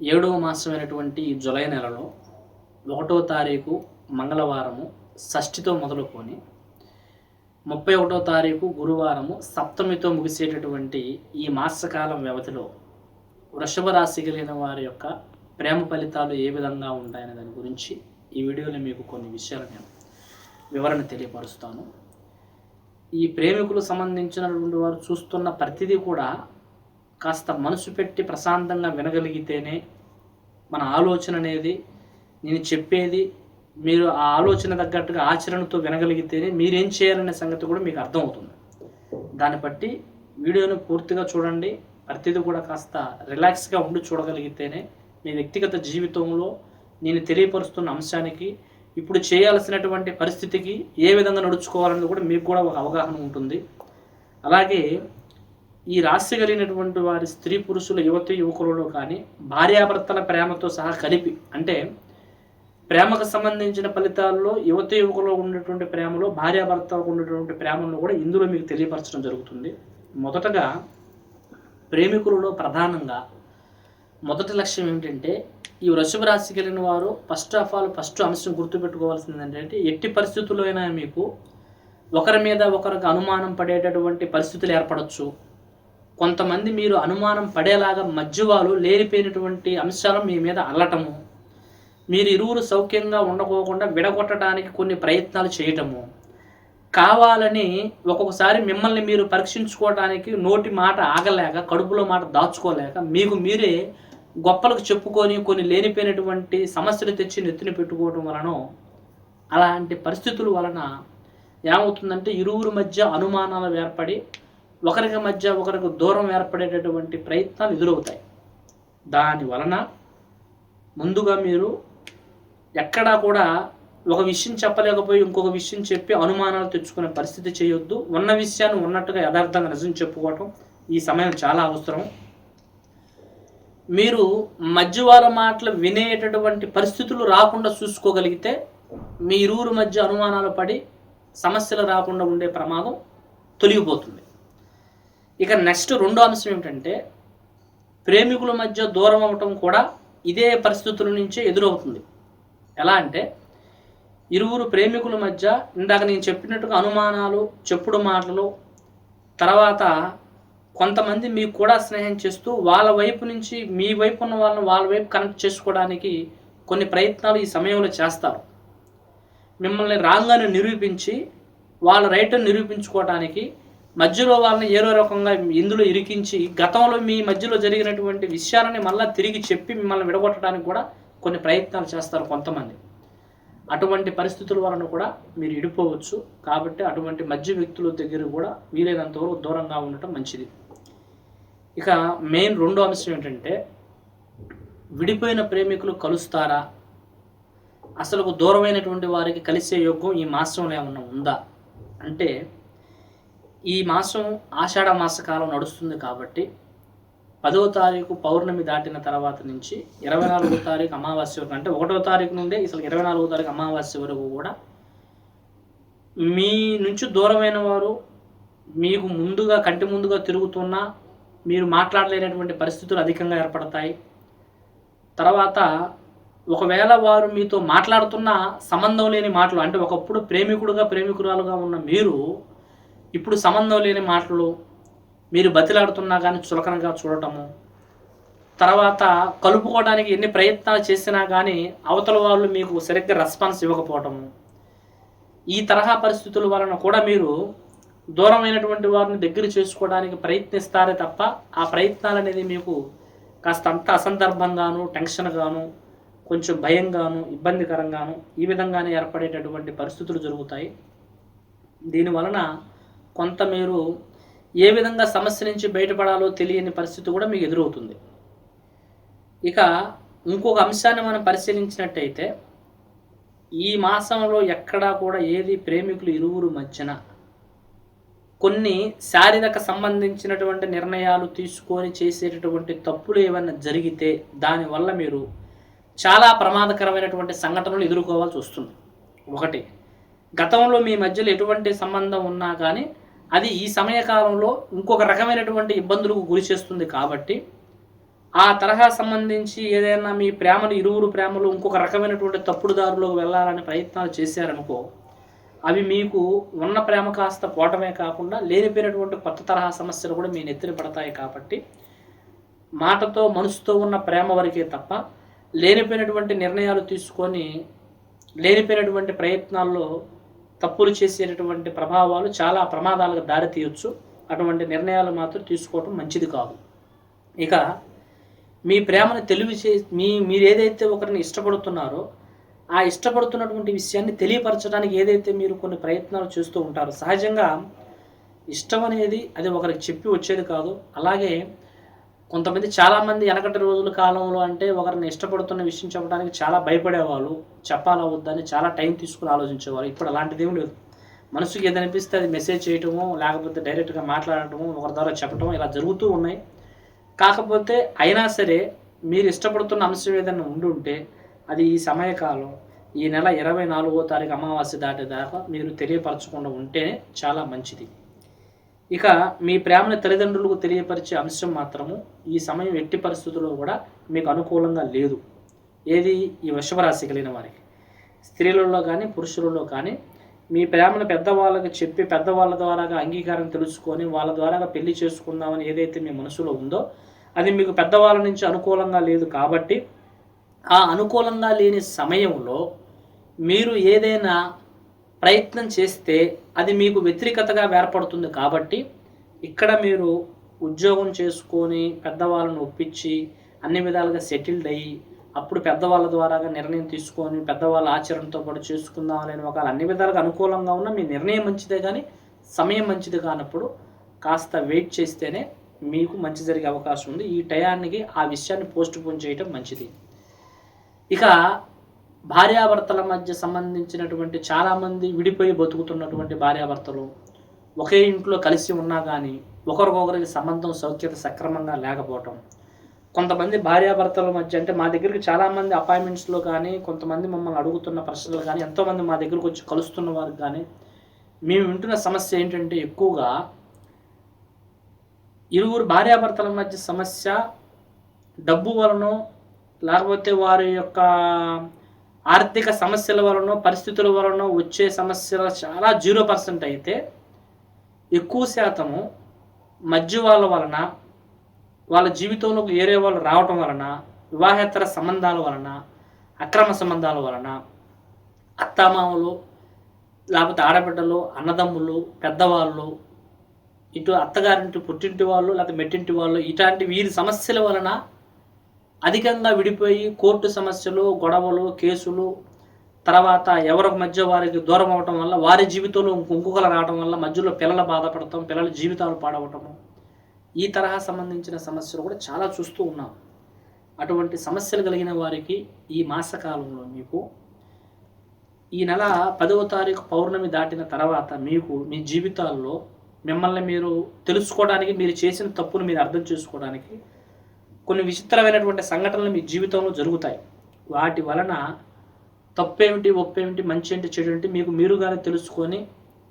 ఏడవ మాసమైనటువంటి ఈ జులై నెలలో ఒకటో తారీఖు మంగళవారము షష్ఠితో మొదలుకొని ముప్పై ఒకటో తారీఖు గురువారము సప్తమితో ముగిసేటటువంటి ఈ మాసకాలం వ్యవధిలో వృషభ రాశి కలిగిన వారి యొక్క ప్రేమ ఫలితాలు ఏ విధంగా ఉంటాయనే దాని గురించి ఈ వీడియోలో మీకు కొన్ని విషయాలు నేను వివరణ తెలియపరుస్తాను. ఈ ప్రేమికులు సంబంధించినటువంటి వారు చూస్తున్న ప్రతిదీ కూడా కాస్త మనసు పెట్టి ప్రశాంతంగా వినగలిగితేనే మన ఆలోచన అనేది నేను చెప్పేది మీరు ఆ ఆలోచన తగ్గట్టుగా ఆచరణతో వినగలిగితేనే మీరేం చేయాలనే సంగతి కూడా మీకు అర్థమవుతుంది. దాన్ని బట్టి వీడియోను పూర్తిగా చూడండి. ప్రతిదీ కూడా కాస్త రిలాక్స్గా ఉండి చూడగలిగితేనే మీ వ్యక్తిగత జీవితంలో నేను తెలియపరుస్తున్న అంశానికి ఇప్పుడు చేయాల్సినటువంటి పరిస్థితికి ఏ విధంగా నడుచుకోవాలన్నది కూడా మీకు కూడా ఒక అవగాహన ఉంటుంది. అలాగే ఈ రాశి కలిగినటువంటి వారి స్త్రీ పురుషుల యువతి యువకులలో కానీ భార్యాభర్తల ప్రేమతో సహా కలిపి అంటే ప్రేమకు సంబంధించిన ఫలితాల్లో యువతి యువకులో ఉన్నటువంటి ప్రేమలో భార్యాభర్తలకు ఉన్నటువంటి ప్రేమను కూడా ఇందులో మీకు తెలియపరచడం జరుగుతుంది. మొదటగా ప్రేమికులలో ప్రధానంగా మొదటి లక్ష్యం ఏమిటంటే ఈ వృషభ రాశి కలిగిన వారు ఫస్ట్ ఆఫ్ ఆల్ ఫస్ట్ అంశం గుర్తుపెట్టుకోవాల్సింది ఏంటంటే ఎట్టి పరిస్థితుల్లో అయినా మీకు ఒకరి మీద ఒకరికి అనుమానం పడేటటువంటి పరిస్థితులు ఏర్పడవచ్చు కొంతమంది మీరు అనుమానం పడేలాగా మధ్యవాళ్ళు లేనిపోయినటువంటి అంశాలు మీ మీద అల్లటము. మీరు ఇరువురు సౌఖ్యంగా ఉండకోకుండా విడగొట్టడానికి కొన్ని ప్రయత్నాలు చేయటము. కావాలని ఒక్కొక్కసారి మిమ్మల్ని మీరు పరీక్షించుకోవడానికి నోటి మాట ఆగలేక కడుపులో మాట దాచుకోలేక మీకు మీరే గొప్పలకు చెప్పుకొని కొన్ని లేనిపోయినటువంటి సమస్యలు తెచ్చి నెత్తిన పెట్టుకోవడం వలన అలాంటి పరిస్థితుల వలన ఏమవుతుందంటే ఇరువురు మధ్య అనుమానాలు ఏర్పడి ఒకరికి మధ్య ఒకరికి దూరం ఏర్పడేటటువంటి ప్రయత్నాలు ఎదురవుతాయి. దాని వలన ముందుగా మీరు ఎక్కడా కూడా ఒక విషయం చెప్పలేకపోయి ఇంకొక విషయం చెప్పి అనుమానాలు తెచ్చుకునే పరిస్థితి చేయొద్దు. ఉన్న విషయాన్ని ఉన్నట్టుగా యథార్థంగా నిజం చెప్పుకోవటం ఈ సమయం చాలా అవసరం. మీరు మధ్య వాళ్ళ మాటలు వినేటటువంటి పరిస్థితులు రాకుండా చూసుకోగలిగితే మీ ఇరువురు మధ్య అనుమానాలు పడి సమస్యలు రాకుండా ఉండే ప్రమాదం తొలగిపోతుంది. ఇక నెక్స్ట్ రెండో అంశం ఏమిటంటే ప్రేమికుల మధ్య దూరం అవ్వటం కూడా ఇదే పరిస్థితుల నుంచే ఎదురవుతుంది. ఎలా అంటే ఇరువురు ప్రేమికుల మధ్య ఇందాక నేను చెప్పినట్టుగా అనుమానాలు చెప్పుడు మాటలు తర్వాత కొంతమంది మీకు కూడా స్నేహం చేస్తూ వాళ్ళ వైపు నుంచి మీ వైపు ఉన్న వాళ్ళని వాళ్ళ వైపు కనెక్ట్ చేసుకోవడానికి కొన్ని ప్రయత్నాలు ఈ సమయంలో చేస్తారు. మిమ్మల్ని రాంగ్ అని నిరూపించి వాళ్ళ రైట్ నిరూపించుకోవడానికి మధ్యలో వాళ్ళని ఏదో రకంగా ఇందులో ఇరికించి గతంలో మీ మధ్యలో జరిగినటువంటి విషయాలని మళ్ళీ తిరిగి చెప్పి మిమ్మల్ని విడగొట్టడానికి కూడా కొన్ని ప్రయత్నాలు చేస్తారు కొంతమంది. అటువంటి పరిస్థితుల వలన కూడా మీరు ఇడిపోవచ్చు. కాబట్టి అటువంటి మధ్య వ్యక్తుల దగ్గర కూడా వీలైనంతవరకు దూరంగా ఉండటం మంచిది. ఇక మెయిన్ రెండో అంశం ఏంటంటే విడిపోయిన ప్రేమికులు కలుస్తారా? అసలు దూరమైనటువంటి వారికి కలిసే యోగం ఈ మాసంలో ఏమన్నా ఉందా? అంటే ఈ మాసం ఆషాఢ మాసకాలం నడుస్తుంది కాబట్టి పదవ తారీఖు పౌర్ణమి దాటిన తర్వాత నుంచి ఇరవై నాలుగో తారీఖు అమావాస్య వరకు అంటే ఒకటో తారీఖు నుండే అసలు ఇరవై నాలుగో తారీఖు అమావాస్య వరకు కూడా మీ నుంచి దూరమైన వారు మీకు ముందుగా కంటి ముందుగా తిరుగుతున్నా మీరు మాట్లాడలేనటువంటి పరిస్థితులు అధికంగా ఏర్పడతాయి. తర్వాత ఒకవేళ వారు మీతో మాట్లాడుతున్న సంబంధం లేని మాటలు అంటే ఒకప్పుడు ప్రేమికుడుగా ప్రేమికురాలుగా ఉన్న మీరు ఇప్పుడు సంబంధం లేని మాటలు మీరు బతిలాడుతున్నా కానీ చులకనగా చూడటము. తర్వాత కలుపుకోవడానికి ఎన్ని ప్రయత్నాలు చేసినా కానీ అవతల వాళ్ళు మీకు సరిగ్గా రెస్పాన్స్ ఇవ్వకపోవటము. ఈ తరహా పరిస్థితుల వలన కూడా మీరు దూరమైనటువంటి వారిని దగ్గర చేసుకోవడానికి ప్రయత్నిస్తారే తప్ప ఆ ప్రయత్నాలు అనేది మీకు కాస్త అంత అసందర్భంగాను టెన్షన్గాను కొంచెం భయంగాను ఇబ్బందికరంగాను ఈ విధంగానే ఏర్పడేటటువంటి పరిస్థితులు జరుగుతాయి. దీని వలన కొంత మీరు ఏ విధంగా సమస్య నుంచి బయటపడాలో తెలియని పరిస్థితి కూడా మీకు ఎదురవుతుంది. ఇక ఇంకొక అంశాన్ని మనం పరిశీలించినట్టయితే ఈ మాసంలో ఎక్కడా కూడా ఏది ప్రేమికులు ఇరువురు మధ్యన కొన్ని శారీరక సంబంధించినటువంటి నిర్ణయాలు తీసుకొని చేసేటటువంటి తప్పులు ఏమైనా జరిగితే దానివల్ల మీరు చాలా ప్రమాదకరమైనటువంటి సంఘటనలు ఎదుర్కోవాల్సి వస్తుంది. ఒకటి గతంలో మీ మధ్యలో ఎటువంటి సంబంధం ఉన్నా కానీ అది ఈ సమయకాలంలో ఇంకొక రకమైనటువంటి ఇబ్బందులకు గురి చేస్తుంది కాబట్టి ఆ తరహా సంబంధించి ఏదైనా మీ ప్రేమలు ఇరువురు ప్రేమలు ఇంకొక రకమైనటువంటి తప్పుడుదారులోకి వెళ్ళాలని ప్రయత్నాలు చేశారనుకో అవి మీకు ఉన్న ప్రేమ కాస్త పోవటమే కాకుండా లేనిపోయినటువంటి కొత్త తరహా సమస్యలు కూడా మీ నెత్తిన పడతాయి కాబట్టి మాటతో మనసుతో ఉన్న ప్రేమ వరకే తప్ప లేనిపోయినటువంటి నిర్ణయాలు తీసుకొని లేనిపోయినటువంటి ప్రయత్నాల్లో తప్పులు చేసేటటువంటి ప్రభావాలు చాలా ప్రమాదాలకు దారితీయొచ్చు అటువంటి నిర్ణయాలు మాత్రం తీసుకోవటం మంచిది కాదు. ఇక మీ ప్రేమను తెలివి చే మీ మీరు ఏదైతే ఒకరిని ఇష్టపడుతున్నారో ఆ ఇష్టపడుతున్నటువంటి విషయాన్ని తెలియపరచడానికి ఏదైతే మీరు కొన్ని ప్రయత్నాలు చేస్తూ ఉంటారో సహజంగా ఇష్టం అనేది అది ఒకరికి చెప్పి వచ్చేది కాదు. అలాగే కొంతమంది చాలామంది వెనకటి రోజుల కాలంలో అంటే ఒకరిని ఇష్టపడుతున్న విషయం చెప్పడానికి చాలా భయపడేవాళ్ళు చెప్పాలా వద్దని చాలా టైం తీసుకుని ఆలోచించేవారు ఇప్పుడు అలాంటిది ఏం లేదు. మనసుకి ఏది అనిపిస్తే అది మెసేజ్ చేయటము లేకపోతే డైరెక్ట్గా మాట్లాడటము ఒకరి ద్వారా చెప్పటం ఇలా జరుగుతూ ఉన్నాయి. కాకపోతే అయినా సరే మీరు ఇష్టపడుతున్న అంశం ఏదైనా ఉండి ఉంటే అది ఈ సమయకాలం ఈ నెల ఇరవై నాలుగో తారీఖు అమావాస్య దాటేదాకా మీరు తెలియపరచకుండా ఉంటేనే చాలా మంచిది. ఇక మీ ప్రేమను తల్లిదండ్రులకు తెలియపరిచే అంశం మాత్రము ఈ సమయం ఎట్టి పరిస్థితుల్లో కూడా మీకు అనుకూలంగా లేదు. ఏది ఈ వృషభరాశి కలిగిన వారికి? స్త్రీలలో కానీ పురుషులలో కానీ మీ ప్రేమను పెద్దవాళ్ళకి చెప్పి పెద్దవాళ్ళ ద్వారాగా అంగీకారం తెలుసుకొని వాళ్ళ ద్వారాగా పెళ్ళి చేసుకుందామని ఏదైతే మీ మనసులో ఉందో అది మీకు పెద్దవాళ్ళ నుంచి అనుకూలంగా లేదు కాబట్టి ఆ అనుకూలంగా లేని సమయంలో మీరు ఏదైనా ప్రయత్నం చేస్తే అది మీకు వ్యతిరేకతగా ఏర్పడుతుంది కాబట్టి ఇక్కడ మీరు ఉద్యోగం చేసుకొని పెద్దవాళ్ళను ఒప్పించి అన్ని విధాలుగా సెటిల్డ్ అయ్యి అప్పుడు పెద్దవాళ్ళ ద్వారాగా నిర్ణయం తీసుకొని పెద్దవాళ్ళ ఆచరణతో పాటు చేసుకుందాం అనే ఒక అన్ని విధాలుగా అనుకూలంగా ఉన్న మీ నిర్ణయం మంచిదే కానీ సమయం మంచిది కానప్పుడు కాస్త వెయిట్ చేస్తేనే మీకు మంచి జరిగే అవకాశం ఉంది. ఈ టయానికి ఆ విషయాన్ని పోస్ట్ పోన్ చేయటం మంచిది. ఇక భార్యాభర్తల మధ్య సంబంధించినటువంటి చాలామంది విడిపోయి బతుకుతున్నటువంటి భార్యాభర్తలు ఒకే ఇంట్లో కలిసి ఉన్నా కానీ ఒకరికొకరికి సంబంధం సౌఖ్యత సక్రమంగా లేకపోవటం. కొంతమంది భార్యాభర్తల మధ్య అంటే మా దగ్గరికి చాలామంది అపాయింట్మెంట్స్లో కానీ కొంతమంది మమ్మల్ని అడుగుతున్న ప్రశ్నలు కానీ ఎంతోమంది మా దగ్గరకు వచ్చి కలుస్తున్న వారికి కానీ మేము వింటున్న సమస్య ఏంటంటే ఎక్కువగా ఇరువురు భార్యాభర్తల మధ్య సమస్య డబ్బు వలన లేకపోతే వారి యొక్క ఆర్థిక సమస్యల వలన పరిస్థితుల వలన వచ్చే సమస్యలు చాలా జీరో పర్సెంట్ అయితే ఎక్కువ శాతము మధ్య వాళ్ళ వలన వాళ్ళ జీవితంలోకి వేరే వాళ్ళు రావటం వలన వివాహేతర సంబంధాల వలన అక్రమ సంబంధాల వలన అత్తామామలు లేకపోతే ఆడబిడ్డలు అన్నదమ్ములు పెద్దవాళ్ళు ఇటు అత్తగారింటి పుట్టింటి వాళ్ళు లేకపోతే మెట్టింటి వాళ్ళు ఇట్లాంటి వీరి సమస్యల వలన అధికంగా విడిపోయి కోర్టు సమస్యలు గొడవలు కేసులు తర్వాత ఎవరి మధ్య వారికి దూరం అవటం వల్ల వారి జీవితంలో కుంకుకలు రావటం వల్ల మధ్యలో పిల్లలు బాధపడటం పిల్లల జీవితాలు పాడవటము ఈ తరహా సంబంధించిన సమస్యలు కూడా చాలా చూస్తూ ఉన్నాం. అటువంటి సమస్యలు కలిగిన వారికి ఈ మాసకాలంలో మీకు ఈ నెల పదవ తారీఖు పౌర్ణమి దాటిన తర్వాత మీకు మీ జీవితాల్లో మిమ్మల్ని మీరు తెలుసుకోవడానికి మీరు చేసిన తప్పును మీరు అర్థం చేసుకోవడానికి కొన్ని విచిత్రమైనటువంటి సంఘటనలు మీ జీవితంలో జరుగుతాయి. వాటి వలన తప్పేమిటి ఒప్పేమిటి మంచి ఏంటి చెడు ఏంటి మీకు మీరుగానే తెలుసుకొని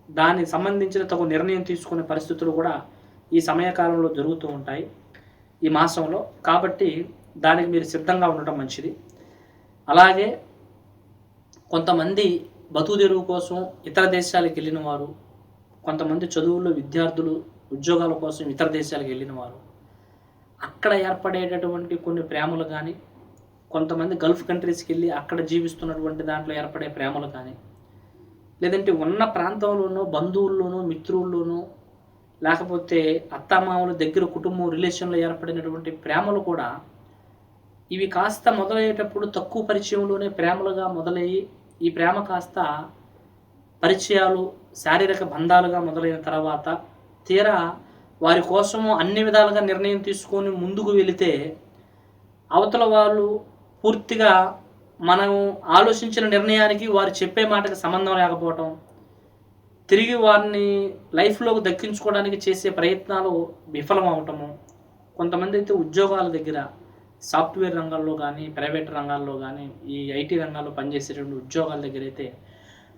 దానికి సంబంధించిన తగు నిర్ణయం తీసుకునే పరిస్థితులు కూడా ఈ సమయకాలంలో జరుగుతూ ఉంటాయి ఈ మాసంలో. కాబట్టి దానికి మీరు సిద్ధంగా ఉండటం మంచిది. అలాగే కొంతమంది బతుకు తెరువు కోసం ఇతర దేశాలకు వెళ్ళిన వారు కొంతమంది చదువుల్లో విద్యార్థులు ఉద్యోగాల కోసం ఇతర దేశాలకు వెళ్ళిన వారు అక్కడ ఏర్పడేటటువంటి కొన్ని ప్రేమలు కానీ కొంతమంది గల్ఫ్ కంట్రీస్కి వెళ్ళి అక్కడ జీవిస్తున్నటువంటి దాంట్లో ఏర్పడే ప్రేమలు కానీ లేదంటే ఉన్న ప్రాంతంలోనూ బంధువుల్లోనూ మిత్రుల్లోనూ లేకపోతే అత్తమామల దగ్గర కుటుంబం రిలేషన్లో ఏర్పడినటువంటి ప్రేమలు కూడా ఇవి కాస్త మొదలయ్యేటప్పుడు తక్కువ పరిచయంలోనే ప్రేమలుగా మొదలయ్యి ఈ ప్రేమ కాస్త పరిచయాలు శారీరక బంధాలుగా మొదలైన తర్వాత తీరా వారి కోసము అన్ని విధాలుగా నిర్ణయం తీసుకొని ముందుకు వెళితే అవతల వాళ్ళు పూర్తిగా మనం ఆలోచించిన నిర్ణయానికి వారు చెప్పే మాటకి సంబంధం లేకపోవటం తిరిగి వారిని లైఫ్లోకి దక్కించుకోవడానికి చేసే ప్రయత్నాలు విఫలం అవటము కొంతమంది అయితే ఉద్యోగాల దగ్గర సాఫ్ట్వేర్ రంగాల్లో కానీ ప్రైవేట్ రంగాల్లో కానీ ఈ ఐటీ రంగాల్లో పనిచేసేటువంటి ఉద్యోగాల దగ్గర అయితే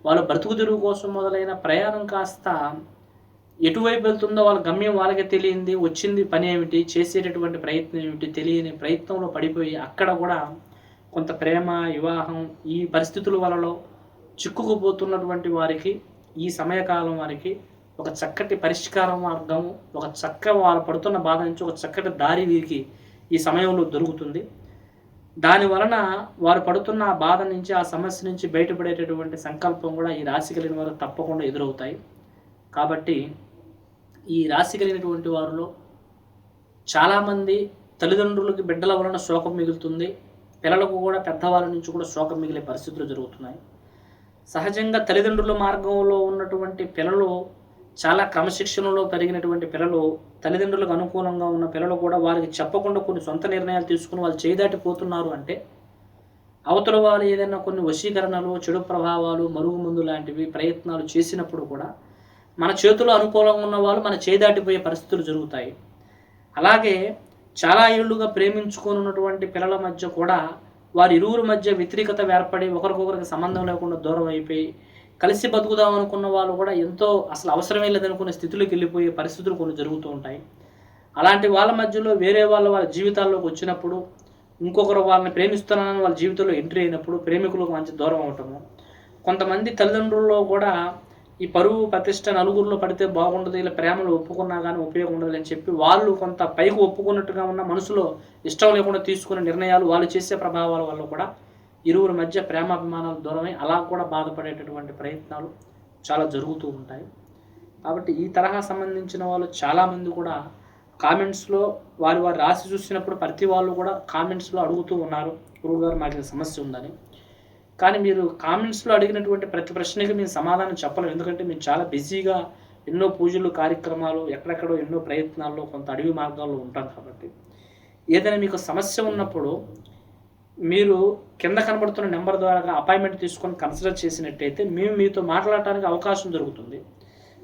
వాళ్ళు బ్రతుకు తెరువు కోసం మొదలైన ప్రయాణం కాస్త ఎటువైపు వెళ్తుందో వాళ్ళ గమ్యం వాళ్ళకే తెలియంది. వచ్చింది పని ఏమిటి? చేసేటటువంటి ప్రయత్నం ఏమిటి? తెలియని ప్రయత్నంలో పడిపోయి అక్కడ కూడా కొంత ప్రేమ వివాహం ఈ పరిస్థితుల వలలో చిక్కుకుపోతున్నటువంటి వారికి ఈ సమయకాలం వారికి ఒక చక్కటి పరిష్కార మార్గం ఒక చక్క వాళ్ళు పడుతున్న బాధ నుంచి ఒక చక్కటి దారి వీరికి ఈ సమయంలో దొరుకుతుంది. దాని వలన వారు పడుతున్న ఆ బాధ నుంచి ఆ సమస్య నుంచి బయటపడేటటువంటి సంకల్పం కూడా ఈ రాశి కలిగిన వారు తప్పకుండా ఎదురవుతాయి. కాబట్టి ఈ రాశి కలిగినటువంటి వారిలో చాలామంది తల్లిదండ్రులకి బిడ్డల వలన శోకం మిగులుతుంది. పిల్లలకు కూడా పెద్దవాళ్ళ నుంచి కూడా శోకం మిగిలే పరిస్థితులు జరుగుతున్నాయి. సహజంగా తల్లిదండ్రుల మార్గంలో ఉన్నటువంటి పిల్లలు చాలా క్రమశిక్షణలో పెరిగినటువంటి పిల్లలు తల్లిదండ్రులకు అనుకూలంగా ఉన్న పిల్లలు కూడా వారికి చెప్పకుండా కొన్ని సొంత నిర్ణయాలు తీసుకుని వాళ్ళు చేదాటిపోతున్నారు అంటే అవతల వారు ఏదైనా కొన్ని వశీకరణలు చెడు ప్రభావాలు మరుగుమందు లాంటివి ప్రయత్నాలు చేసినప్పుడు కూడా మన చేతుల్లో అనుకూలంగా ఉన్న వాళ్ళు మన చేదాటిపోయే పరిస్థితులు జరుగుతాయి. అలాగే చాలా ఏళ్ళుగా ప్రేమించుకొని ఉన్నటువంటి పిల్లల మధ్య కూడా వారి ఇరువురి మధ్య వ్యతిరేకత ఏర్పడి ఒకరికొకరికి సంబంధం లేకుండా దూరం అయిపోయి కలిసి బతుకుదాం అనుకున్న వాళ్ళు కూడా ఎంతో అసలు అవసరమే లేదనుకునే స్థితిలోకి వెళ్ళిపోయే పరిస్థితులు కొన్ని జరుగుతూ ఉంటాయి. అలాంటి వాళ్ళ మధ్యలో వేరే వాళ్ళ వాళ్ళ జీవితాల్లోకి వచ్చినప్పుడు ఇంకొకరు వాళ్ళని ప్రేమిస్తున్నానని వాళ్ళ జీవితంలో ఎంట్రీ అయినప్పుడు ప్రేమికులకు మంచి దూరం అవటము. కొంతమంది తల్లిదండ్రుల్లో కూడా ఈ పరువు ప్రతిష్ట నలుగురిలో పడితే బాగుండదు ఇలా ప్రేమలు ఒప్పుకున్నా కానీ ఉపయోగం ఉండదు అని చెప్పి వాళ్ళు కొంత పైకి ఒప్పుకున్నట్టుగా ఉన్న మనసులో ఇష్టం లేకుండా తీసుకునే నిర్ణయాలు వాళ్ళు చేసే ప్రభావాల వల్ల కూడా ఇరువురి మధ్య ప్రేమాభిమానాలు దూరమై అలా కూడా బాధపడేటటువంటి ప్రయత్నాలు చాలా జరుగుతూ ఉంటాయి. కాబట్టి ఈ తరహా సంబంధించిన వాళ్ళు చాలామంది కూడా కామెంట్స్లో వారి వారి రాసి చూసినప్పుడు ప్రతి వాళ్ళు కూడా కామెంట్స్లో అడుగుతూ ఉన్నారు. గురువుగారు మాకు సమస్య ఉందని. కానీ మీరు కామెంట్స్లో అడిగినటువంటి ప్రతి ప్రశ్నకి మేము సమాధానం చెప్పలేము ఎందుకంటే మేము చాలా బిజీగా ఎన్నో పూజలు కార్యక్రమాలు ఎక్కడెక్కడో ఎన్నో ప్రయత్నాల్లో కొంత అడవి మార్గాల్లో ఉంటాం కాబట్టి. ఏదైనా మీకు సమస్య ఉన్నప్పుడు మీరు కింద కనబడుతున్న నెంబర్ ద్వారా అపాయింట్మెంట్ తీసుకొని కన్సిడర్ చేసినట్టయితే మేము మీతో మాట్లాడటానికి అవకాశం దొరుకుతుంది.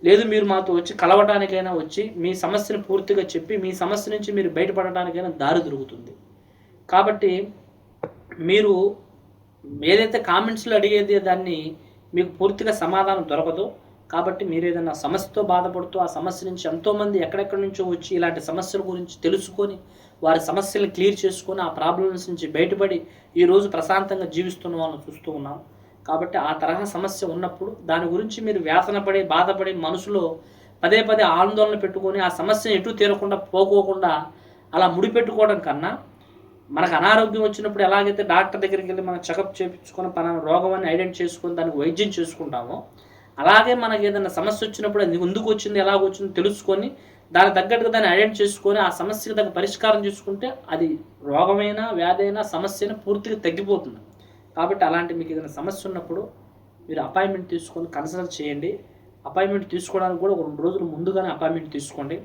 లేదు మీరు మాతో వచ్చి కలవటానికైనా వచ్చి మీ సమస్యను పూర్తిగా చెప్పి మీ సమస్య నుంచి మీరు బయటపడటానికైనా దారి దొరుకుతుంది. కాబట్టి మీరు ఏదైతే కామెంట్స్లో అడిగేది దాన్ని మీకు పూర్తిగా సమాధానం దొరకదు. కాబట్టి మీరు ఏదైనా సమస్యతో బాధపడుతూ ఆ సమస్య నుంచి ఎంతోమంది ఎక్కడెక్కడి నుంచో వచ్చి ఇలాంటి సమస్యల గురించి తెలుసుకొని వారి సమస్యలు క్లియర్ చేసుకొని ఆ ప్రాబ్లమ్స్ నుంచి బయటపడి ఈరోజు ప్రశాంతంగా జీవిస్తున్న వాళ్ళని చూస్తూ ఉన్నాం. కాబట్టి ఆ తరహా సమస్య ఉన్నప్పుడు దాని గురించి మీరు వేతన పడి బాధపడి మనసులో పదే పదే ఆందోళన పెట్టుకొని ఆ సమస్యను ఎటు తీరకుండా పోకోకుండా అలా ముడిపెట్టుకోవడం కన్నా మనకు అనారోగ్యం వచ్చినప్పుడు ఎలాగైతే డాక్టర్ దగ్గరికి వెళ్ళి మనం చెకప్ చేయించుకొని మన రోగం అని ఐడెంటిఫై చేసుకొని దానికి వైద్యం చేసుకుంటామో అలాగే మనకి ఏదైనా సమస్య వచ్చినప్పుడు అది ఎందుకు వచ్చింది ఎలాగ వచ్చింది తెలుసుకొని దానికి తగ్గట్టుగా దాన్ని ఐడెంటిఫై చేసుకొని ఆ సమస్యకి తగ్గ పరిష్కారం చేసుకుంటే అది రోగమైనా వ్యాధైనా అయినా సమస్య పూర్తిగా తగ్గిపోతుంది. కాబట్టి అలాంటి మీకు ఏదైనా సమస్య ఉన్నప్పుడు మీరు అపాయింట్మెంట్ తీసుకొని కన్సల్ట్ చేయండి. అపాయింట్మెంట్ తీసుకోవడానికి కూడా ఒక రెండు రోజులు ముందుగానే అపాయింట్మెంట్ తీసుకోండి.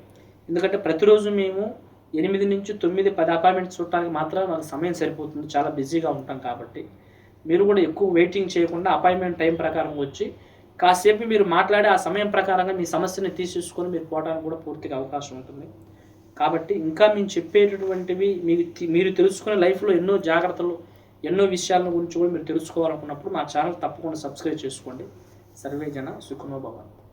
ఎందుకంటే ప్రతిరోజు మేము ఎనిమిది నుంచి తొమ్మిది పది అపాయింట్మెంట్స్ చూడటానికి మాత్రం నాకు సమయం సరిపోతుంది. చాలా బిజీగా ఉంటాం కాబట్టి. మీరు కూడా ఎక్కువ వెయిటింగ్ చేయకుండా అపాయింట్మెంట్ టైం ప్రకారం వచ్చి కాసేపు మీరు మాట్లాడే ఆ సమయం ప్రకారంగా మీ సమస్యని తీసేసుకొని మీరు పోవడానికి కూడా పూర్తిగా అవకాశం ఉంటుంది. కాబట్టి ఇంకా మేము చెప్పేటటువంటివి మీకు మీరు తెలుసుకునే లైఫ్లో ఎన్నో జాగ్రత్తలు ఎన్నో విషయాల గురించి కూడా మీరు తెలుసుకోవాలనుకున్నప్పుడు మా ఛానల్ తప్పకుండా సబ్స్క్రైబ్ చేసుకోండి. సర్వే జన సుఖనో భవన్